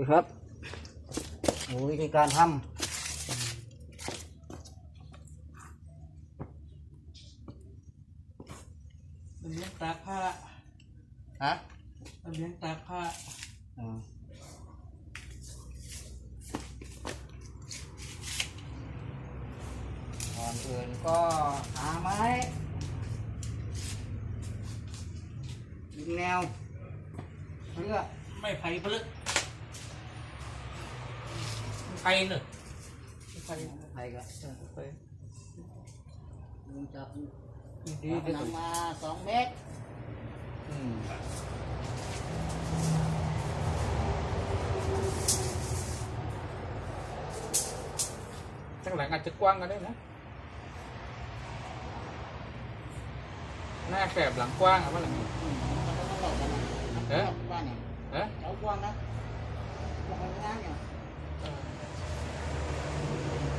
นี่ครับโอ้วิธีการทมันเลี้ยงตากผ้าำฮะมันเลี้ยงตากผ้าอ่าก่อนอื่นก็หาไม้ยิงแนวเลือกไม่ไผ่พลึก ไผ่เนอะใครใครก็ไผ่ลุงจับดีเอาดีหนังมาสองเมตรอืมข้างหลังอาจจะกว้างกันได้นะ หน้าแคบหลังกว้างอะว่าหลังนี้อืมมันก็ต้องหลอกกันนะเอ๊ะบ้านเนี่ยเอ๊ะเจ้ากว้างนะบอกมันงานเนี่ย เออ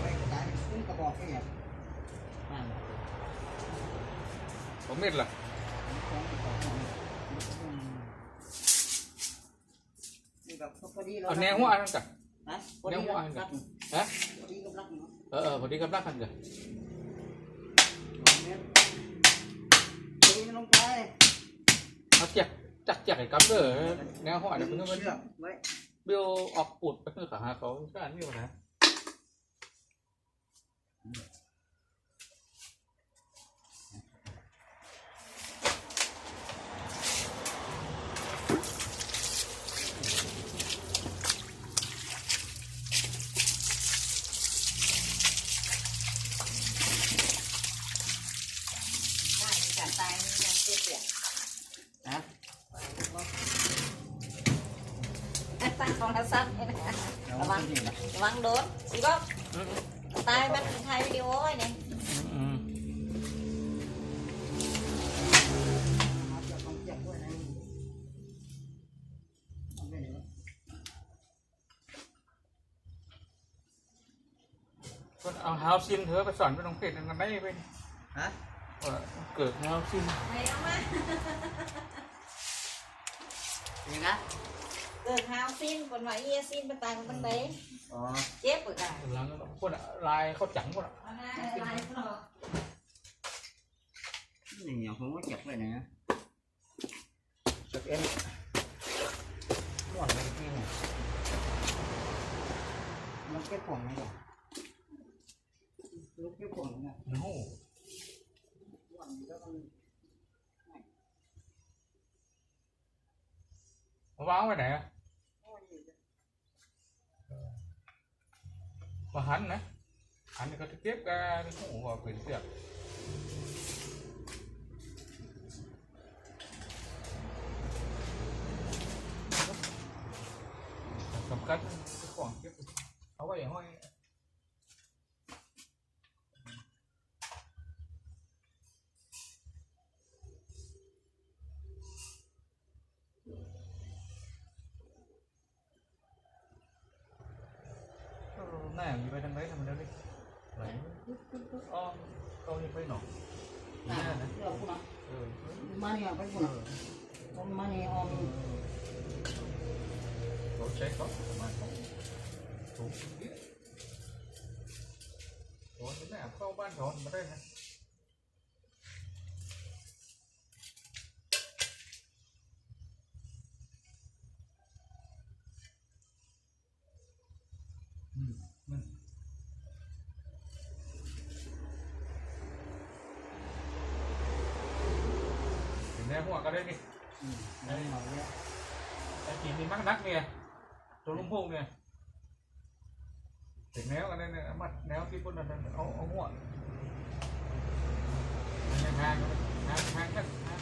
ไปจ่ายขึ้นกระบอกแค่เนี่ยอ่าผมเม็ดล่ะนี่แบบพอดีเอาแนวหัวอันนั้นกันนะพอดีแนวหัวกับอันรักักนฮะพอดีกับรักเนาะเออเออพอดีกับรักกันกันพอดีลงไปเอาเจ็บจักจักไอ้กับเด้อแนวหัวเดี๋ยวเพิ่งเชืเพิ่อกไว้ เบี้ยวออกปุดไปเพื่อขาหาเขาก็อันนี้วะนะได้การตายมันยังเจ็บเนี่ยนะ ตั้งทรศัพท์เนี่ยนะระวังระวังโดนสิก็ตายมันถ่ายวิดีโอไว้เนี่ยเอาเชือกของเชือกไว้นะเอาไว้ไหนวะก็เอาเฮาซินเธอไปสอนไปน้องเพจนั่นได้ไปฮะเกิดเฮาซินไม่เอามานี่นะ กิดฮาวซินบนว่าเอียซินเป็นตายของมันเด้อ๋อเจ็บปวดอะหลังคนอะลายเขาจังคนอะเอาหน้าอะไรพวกเรานี่อย่างผมก็เจ็บไว้นะจากเอ็นม่วนไปที่นี่มันเก็บผมไหมล่ะลูกเก็บผมนะโน้วันนี้ก็ต้องมาวไว้ไหนอะ มาหันนะหันก็จะเก็บกันโอ้โหเป็นเสือกสำคัญของเก็บเอาไว้ห้อย ก็หน้าอยู่ไปทางไหนทำไมได้ดิไหลอ้อมเขายังไปหนอก อ่า นี่นะ เลือกคุณนะ เออ มาเนี่ยไปคุณนะผมมาเนี่ยออม เขาใช้เขาประมาณของถูกนิดโอ้ยแม่เข้าบ้านถอนมาได้นะอืมมันเหัวก็ได้นี่ไม่ได้มาเนี่ยไอ้กีมีมักนักเนี่ยตัวลุงพงเนี่ยถึงแนวกันได้เนี่ยมัดแนวที่พุ่นนั่นเอาเอาหัวทางทางทางทางกันทง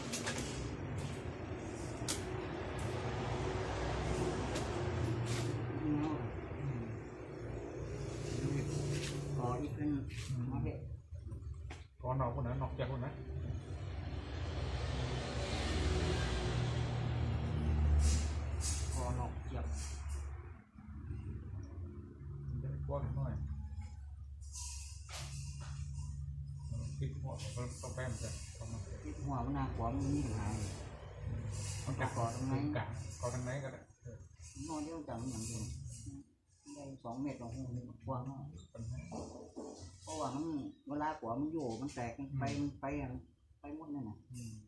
ขออีกเป็นมาเถอะก่อนนอกคนนั้นหนอกจากคนนั้น อนออกเจ็บจะกว้างหน่อยปิดหัวก็ต้องแป้มจะต้องมาที่หัวมันน่ากลัวมันมีปัญหามันจะกอตรงไหนกะกอตรงไหนก็ได้มีนอนเดียวจังอย่างเดียวได้สองเมตรสองหูกว้างมากเพราะว่ามันเวลากว่ามันอยู่มันแตกมันไปมันไปอะไปหมดนั่นน่ะม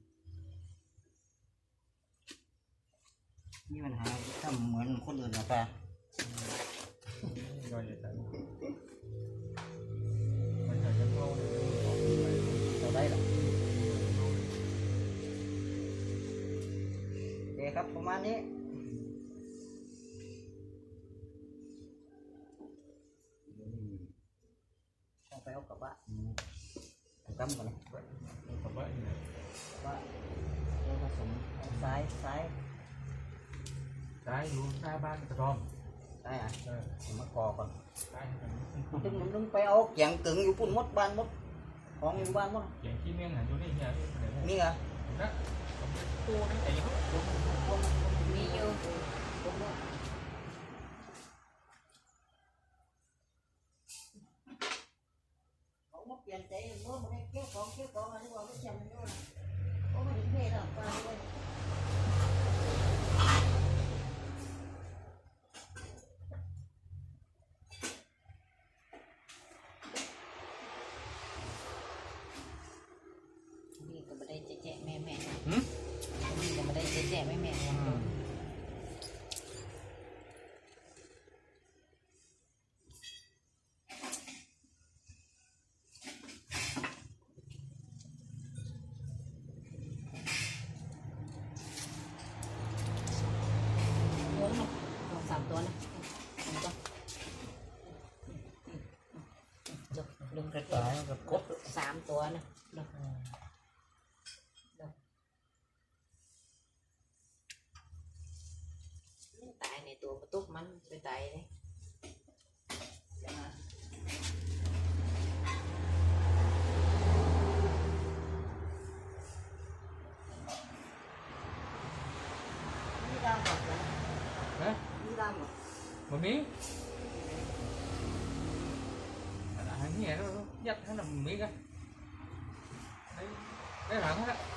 มีปัญหา ถ้าเหมือนคนอื่นนะป้าย่อยใหญ่มันอยากจะเข้าเลยออกไปเราได้หรอโอเคครับประมาณนี้ต้องไปเอากลับบ้านเอากำก่อนนะกับว่าอย่างไรว่าเราผสมเอาซ้ายซ้าย ซ้ายอยู่หน้าบ้านกระท่อมซ้ายอะเออเอามากอก่อนซ้ายมันมันถึงมันถึงไปเอาเกียงกึ่งอยู่ปุ่นหมดบ้านหมดของอยู่บ้านหมดอย่างที่เมี่ยงหันอยู่นี่เนี่ยไหนเนี่ยนี่เหรอนะตู้นั่นไอ้เขามีอยู่เข ดึงกระเทียซ้ายมกับกบสามตัวนะดึงตายในตัวกระตุกมันไปตายเลยนี่ดำก่อนนะนี่ดำก่อนมันมี là mình biết á đấy đấy rẩn á.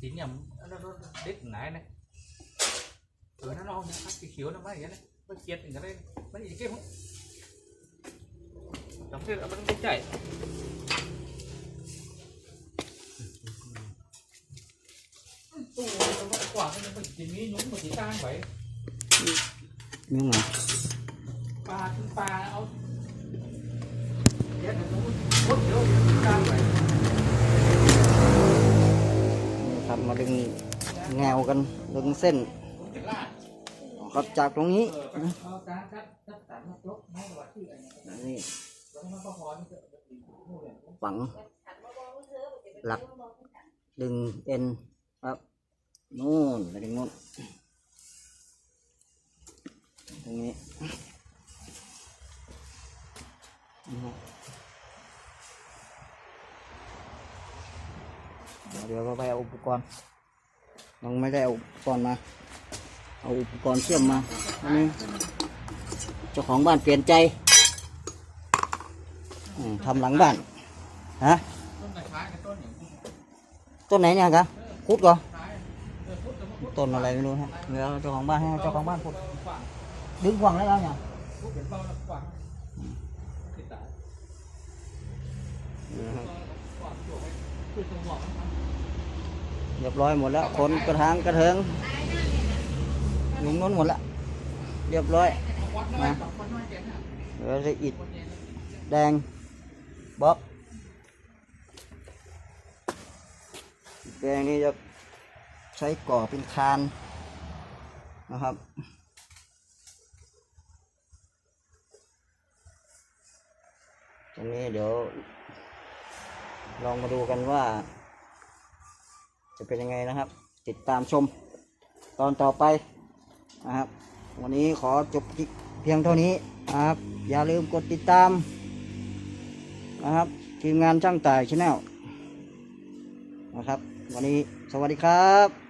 Chín nhầm nó nó nó đít nãy này ừ nó non nó cái khiếu nó mấy vậy này nó chết thì cái đây mấy gì kia không giống như là nó chảy tù nó quả nó phải chỉ nghĩ nhúng mà chỉ tan vậy ยังไงปลาคือปลาเครับมาดึงแนวกันดึงเส้นครับจากตรงนี้นี่ฝังหลักดึงเอ็นครับนู่นไปถึงนู่นตรงนี้นะฮะ เดี๋ยวเราไปเอาอุปกรณ์ยังไม่ได้เอาอุปกรณ์มา เอาอุปกรณ์เชื่อมมาอันนี้เจ้าของบ้านเปลี่ยนใจอืมทำหลังบ้านฮะต้นไหนนอย่างนี้ต้นไหนเนี่ยครับคุดก่อนคล้ายเออพุทธจะมาพุทธต้นอะไรไม่รู้ฮะเดี๋ยวเจ้าของบ้านให้เจ้าของบ้านพูดขวางดึงขวางแล้วแล้วเนี่ยพุทธเป็นเป้าแล้วขวางติดตาขวางตัวไว้คือตรงหัวมัน เรียบร้อยหมดแล้วคนกระถางกระเทิงยุงน้นหมดแล้วเรียบร้อยวัดน้อยสองคนน้อยแกน่ะเดี๋ยวจะอิดแดงบล็อกแดงนี่จะใช้ก่อเป็นคานนะครับตรงนี้เดี๋ยว ลองมาดูกันว่า จะเป็นยังไงนะครับ ติดตามชมตอนต่อไปนะครับ วันนี้ขอจบเพียงเท่านี้นะครับ อย่าลืมกดติดตามนะครับ ทีมงานช่างต่ายชาแนลนะครับ วันนี้สวัสดีครับ